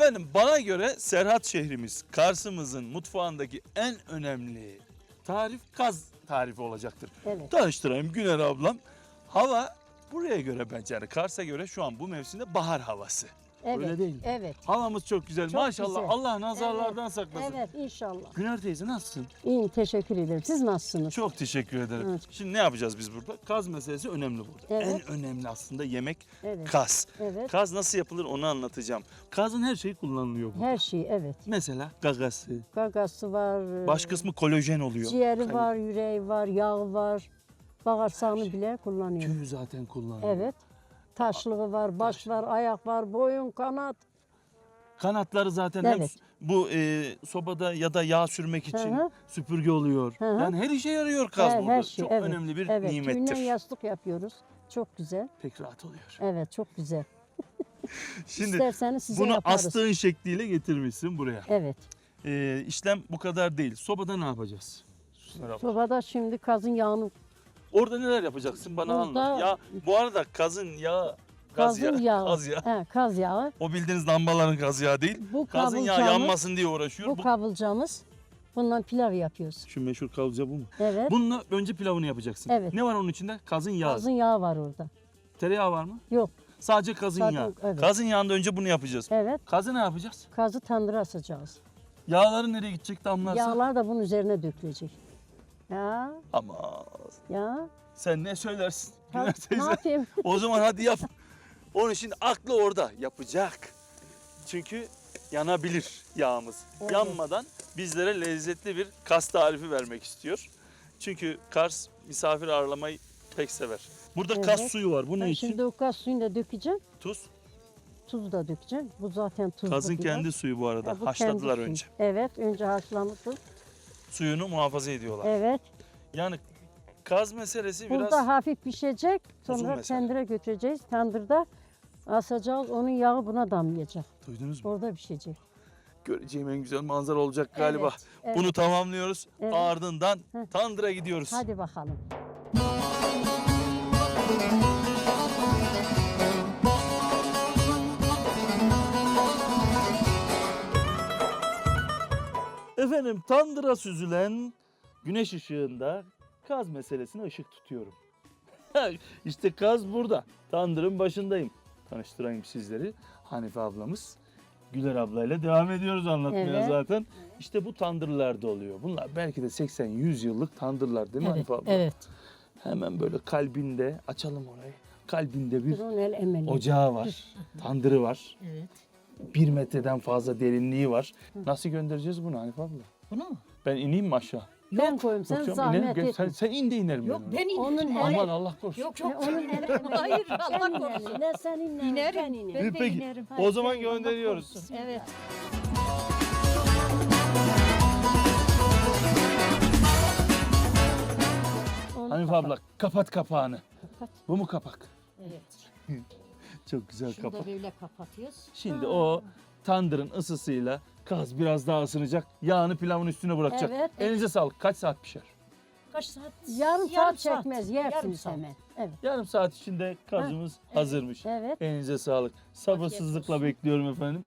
Efendim bana göre Serhat şehrimiz, Kars'ımızın mutfağındaki en önemli tarif kaz tarifi olacaktır. Evet. Tanıştırayım Güner ablam. Hava buraya göre bence yani Kars'a göre şu an bu mevsimde bahar havası. Evet. Öyle değil. Evet. Havamız çok güzel. Çok Maşallah güzel. Allah nazarlardan saklasın. Evet inşallah. Güner teyze nasılsın? İyiyim teşekkür ederim. Siz nasılsınız? Çok teşekkür ederim. Evet. Şimdi ne yapacağız biz burada? Kaz meselesi önemli burada. Evet. En önemli aslında yemek Evet. kaz. Evet. Kaz nasıl yapılır onu anlatacağım. Kazın her şeyi kullanılıyor burada. Her şey evet. Mesela gagası, Gagası var. baş kısmı kolajen oluyor. Ciğeri var, yüreği var, yağı var. Bağırsağını bile kullanıyor. Tüyü zaten kullanılıyor. Evet. Taşlığı var, baş var, ayak var, boyun, kanat. Kanatları zaten hep Evet. bu e, sobada ya da yağ sürmek için Hı hı. süpürge oluyor. Hı hı. Yani her işe yarıyor kaz burada. her şey. Çok evet. önemli bir evet. nimettir. Tüyünden yastık yapıyoruz. Çok güzel. Pek rahat oluyor. Evet çok güzel. Şimdi İsterseniz size bunu yaparız. astığın şekliyle getirmişsin buraya. Evet. E, işlem bu kadar değil. Sobada ne yapacağız? Sobada şimdi kazın yağını, Orada neler yapacaksın bana Burada- anlat. Ya bu arada kazın yağı Gaz kazın yağı, yağı. gaz yağı. He, kaz yağı. O bildiğiniz lambaların gaz yağı değil. Bu Gazın yağı yanmasın diye uğraşıyor. Bu Bu, kavrulacağımız. Bundan pilav yapıyoruz. şu meşhur kavulca bu mu? Evet. Bununla önce pilavını yapacaksın. Evet. Ne var onun içinde? Kazın yağı. Kazın yağı var orada. Tereyağı var mı? Yok. Sadece kazın Sadece- yağı. evet. Kazın yağında önce bunu yapacağız. Evet. Kazı ne yapacağız? Kazı tandıra asacağız. Yağları nereye gidecek damlarsa? Yağlar da bunun üzerine dökülecek. Ya, Ama ya. sen ne söylersin? Ha, Güner ne teyze. yapayım? O zaman hadi yap. Onun için aklı orada. Yapacak. Çünkü yanabilir yağımız. Evet. Yanmadan bizlere lezzetli bir kas tarifi vermek istiyor. Çünkü Kars misafir ağırlamayı pek sever. Burada Evet. kas suyu var. Bu ne Ben için? şimdi o kaz suyunu da dökeceğim. Tuz. Tuz da dökeceğim. Bu zaten tuzlu Kazın pilav. kendi suyu bu arada. Ha, bu Haşladılar kendi suyu. önce. Evet, önce haşlamışız. Suyunu muhafaza ediyorlar. Evet. Yani kaz meselesi Burada biraz hafif pişecek. Sonra mesele. tendıra götüreceğiz. Tandırda asacağız. Onun yağı buna damlayacak. duydunuz mu? Orada pişecek. Göreceğim en güzel manzara olacak galiba. Evet, evet. Bunu tamamlıyoruz. Evet. Ardından Heh. tandıra gidiyoruz. Hadi bakalım. Efendim tandıra süzülen güneş ışığında kaz meselesine ışık tutuyorum. işte kaz burada. Tandırın başındayım. Tanıştırayım sizleri. Hanife ablamız. Güler ablayla devam ediyoruz anlatmaya Evet. zaten. İşte bu tandırlarda oluyor. Bunlar belki de 80-100 yıllık tandırlar değil mi Evet, Hanife abla? evet. Hemen böyle kalbinde açalım orayı. Kalbinde bir ocağı var. Tandırı var. Evet. Bir metreden fazla derinliği var. Nasıl göndereceğiz bunu Hanife abla? Bunu mu? Ben ineyim mi aşağı? Ben koyayım sen Yok canım, zahmet etme. sen, sen in de inerim Yok ben. ben inerim. Onun Aman Allah korusun. Yok çok. onun. Hayır Allah korusun. Ne sen inerim, ben İnerim. inerim. Ben de Peki, inerim. O zaman gönderiyoruz. Evet. Kapat. abla kapat kapağını. Kapat. Bu mu kapak? Evet. Çok güzel Şunu da kapak. böyle kapatıyoruz. Şimdi o tandırın ısısıyla kaz biraz daha ısınacak. Yağını pilavın üstüne bırakacak. Evet. Elinize sağlık. Kaç saat pişer? Kaç saat? Yarım, saat çekmez. Yarım Yersiniz saat. hemen. Evet. Yarım saat içinde kazımız hazırmış. Evet. Elinize sağlık. Sabırsızlıkla bekliyorum efendim.